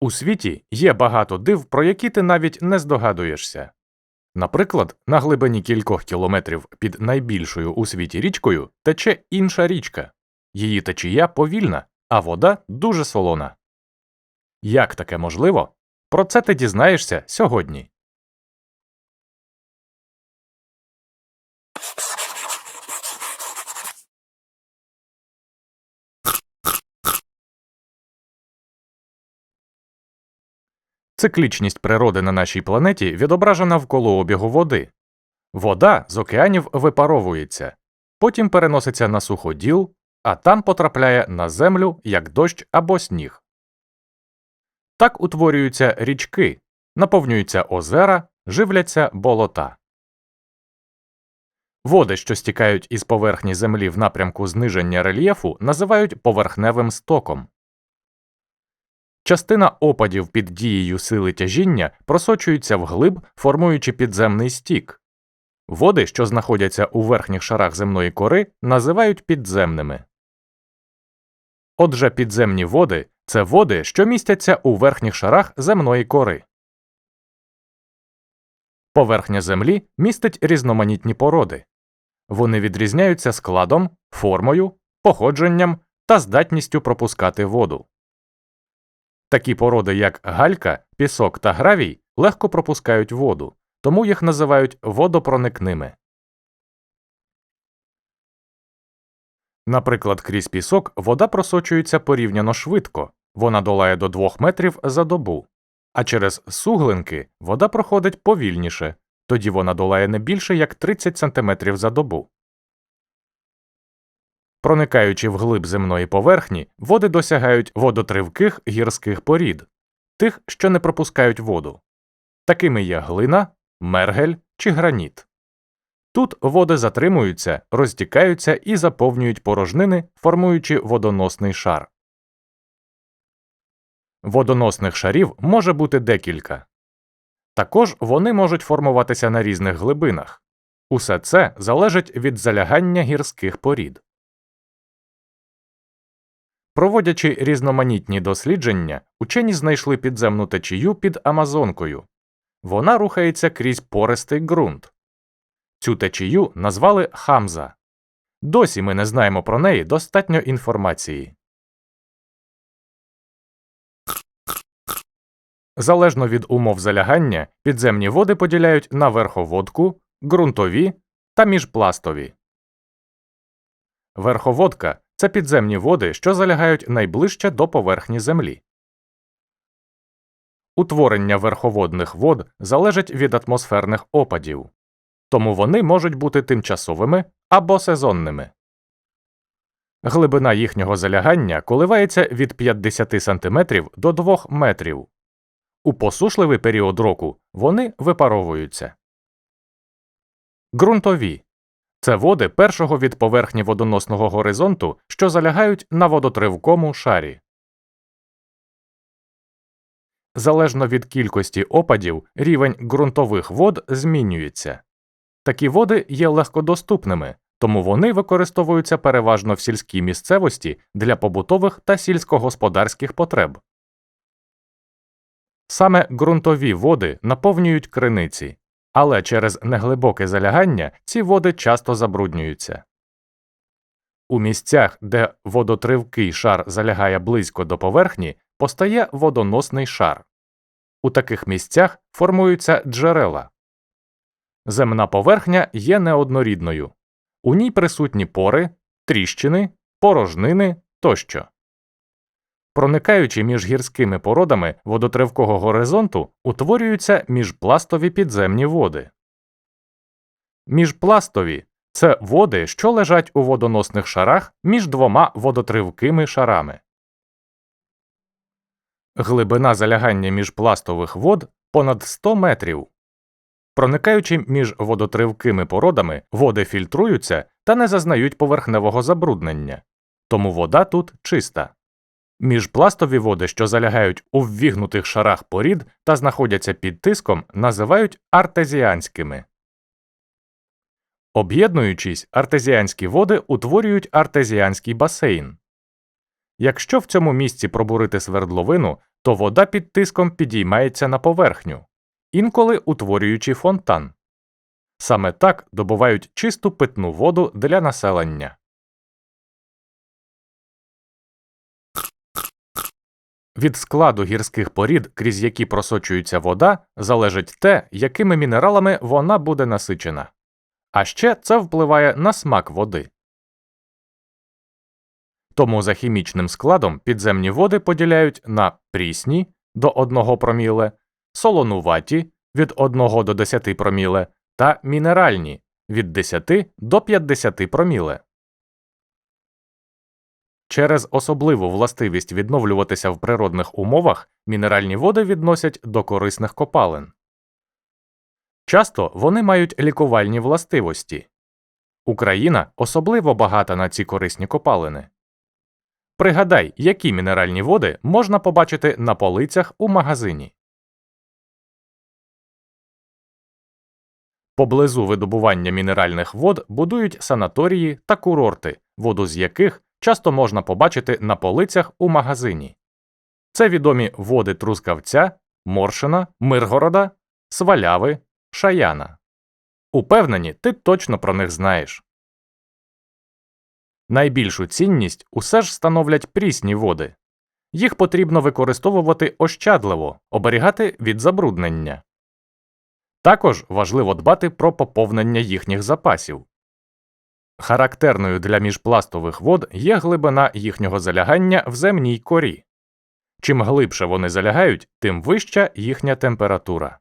У світі є багато див, про які ти навіть не здогадуєшся. Наприклад, на глибині кількох кілометрів під найбільшою у світі річкою тече інша річка. Її течія повільна, а вода дуже солона. Як таке можливо? Про це ти дізнаєшся сьогодні. Циклічність природи на нашій планеті відображена в колообігу води. Вода з океанів випаровується, потім переноситься на суходіл, а там потрапляє на землю як дощ або сніг. Так утворюються річки, наповнюються озера, живляться болота. Води, що стікають із поверхні землі в напрямку зниження рельєфу, називають поверхневим стоком. Частина опадів під дією сили тяжіння просочується вглиб, формуючи підземний стік. Води, що знаходяться у верхніх шарах земної кори, називають підземними. Отже, підземні води це води, що містяться у верхніх шарах земної кори. Поверхня Землі містить різноманітні породи. Вони відрізняються складом, формою, походженням та здатністю пропускати воду. Такі породи, як галька, пісок та гравій, легко пропускають воду, тому їх називають водопроникними. Наприклад, крізь пісок вода просочується порівняно швидко, вона долає до 2 метрів за добу, а через суглинки вода проходить повільніше, тоді вона долає не більше як 30 см за добу. Проникаючи вглиб земної поверхні, води досягають водотривких гірських порід, тих, що не пропускають воду. Такими є глина, мергель чи граніт. Тут води затримуються, розтікаються і заповнюють порожнини, формуючи водоносний шар. Водоносних шарів може бути декілька. Також вони можуть формуватися на різних глибинах. Усе це залежить від залягання гірських порід. Проводячи різноманітні дослідження, учені знайшли підземну течію під Амазонкою. Вона рухається крізь пористий ґрунт. Цю течію назвали Хамза. Досі ми не знаємо про неї достатньо інформації. Залежно від умов залягання, підземні води поділяють на верховодку, ґрунтові та міжпластові. Верховодка це підземні води, що залягають найближче до поверхні землі. Утворення верховодних вод залежить від атмосферних опадів, тому вони можуть бути тимчасовими або сезонними. Глибина їхнього залягання коливається від 50 см до 2 метрів. У посушливий період року вони випаровуються. Ґрунтові це води першого від поверхні водоносного горизонту, що залягають на водотривкому шарі. Залежно від кількості опадів, рівень ґрунтових вод змінюється. Такі води є легкодоступними, тому вони використовуються переважно в сільській місцевості для побутових та сільськогосподарських потреб. Саме ґрунтові води наповнюють криниці, але через неглибоке залягання ці води часто забруднюються. У місцях, де водотривкий шар залягає близько до поверхні, постає водоносний шар. У таких місцях формуються джерела. Земна поверхня є неоднорідною. У ній присутні пори, тріщини, порожнини тощо. Проникаючи між гірськими породами водотривкого горизонту, утворюються міжпластові підземні води. Міжпластові це води, що лежать у водоносних шарах між двома водотривкими шарами. Глибина залягання міжпластових вод понад 100 метрів. Проникаючи між водотривкими породами, води фільтруються та не зазнають поверхневого забруднення, тому вода тут чиста. Міжпластові води, що залягають у ввігнутих шарах порід та знаходяться під тиском, називають артезіанськими. Об'єднуючись, артезіанські води утворюють артезіанський басейн. Якщо в цьому місці пробурити свердловину, то вода під тиском підіймається на поверхню, інколи утворюючи фонтан. Саме так добувають чисту питну воду для населення. Від складу гірських порід, крізь які просочується вода, залежить те, якими мінералами вона буде насичена. А ще це впливає на смак води. Тому за хімічним складом підземні води поділяють на прісні до 1 проміле, солонуваті від 1 до 10 проміле та мінеральні від 10 до 50 проміле. Через особливу властивість відновлюватися в природних умовах мінеральні води відносять до корисних копалин. Часто вони мають лікувальні властивості. Україна особливо багата на ці корисні копалини. Пригадай, які мінеральні води можна побачити на полицях у магазині. Поблизу видобування мінеральних вод будують санаторії та курорти, воду з яких часто можна побачити на полицях у магазині. Це відомі води Трускавця, Моршина, Миргорода, Сваляви, Шаяна. Упевнені, ти точно про них знаєш. Найбільшу цінність усе ж становлять прісні води. Їх потрібно використовувати ощадливо, оберігати від забруднення. Також важливо дбати про поповнення їхніх запасів. Характерною для міжпластових вод є глибина їхнього залягання в земній корі. Чим глибше вони залягають, тим вища їхня температура.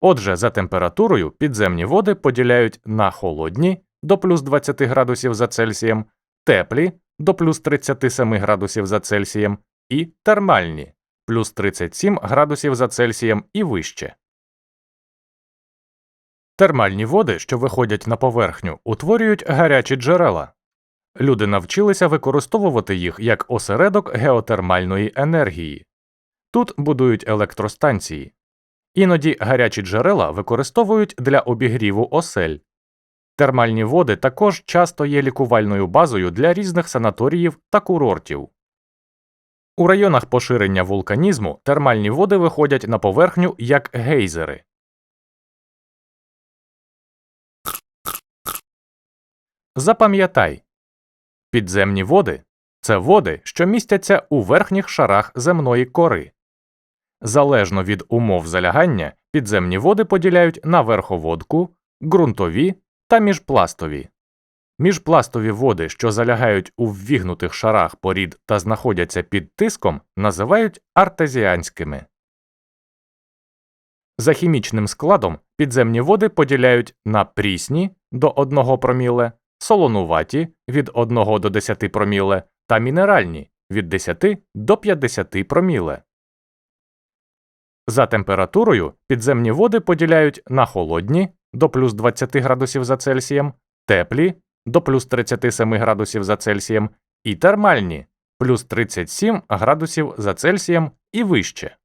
Отже, за температурою підземні води поділяють на холодні до плюс 20 градусів за Цельсієм, теплі до плюс 37 градусів за Цельсієм і термальні плюс 37 градусів за Цельсієм і вище. Термальні води, що виходять на поверхню, утворюють гарячі джерела. Люди навчилися використовувати їх як осередок геотермальної енергії. Тут будують електростанції. Іноді гарячі джерела використовують для обігріву осель. Термальні води також часто є лікувальною базою для різних санаторіїв та курортів. У районах поширення вулканізму термальні води виходять на поверхню як гейзери. Запам'ятай підземні води це води, що містяться у верхніх шарах земної кори. Залежно від умов залягання, підземні води поділяють на верховодку, ґрунтові та міжпластові. Міжпластові води, що залягають у ввігнутих шарах порід та знаходяться під тиском, називають артезіанськими. За хімічним складом підземні води поділяють на прісні до 1 проміле, солонуваті від 1 до 10 проміле та мінеральні від 10 до 50 проміле. За температурою підземні води поділяють на холодні до плюс 20 градусів за Цельсієм, теплі до плюс 37 градусів за Цельсієм і термальні плюс 37 градусів за Цельсієм і вище.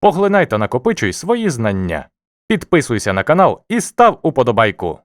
Поглинай та накопичуй свої знання. Підписуйся на канал і став уподобайку.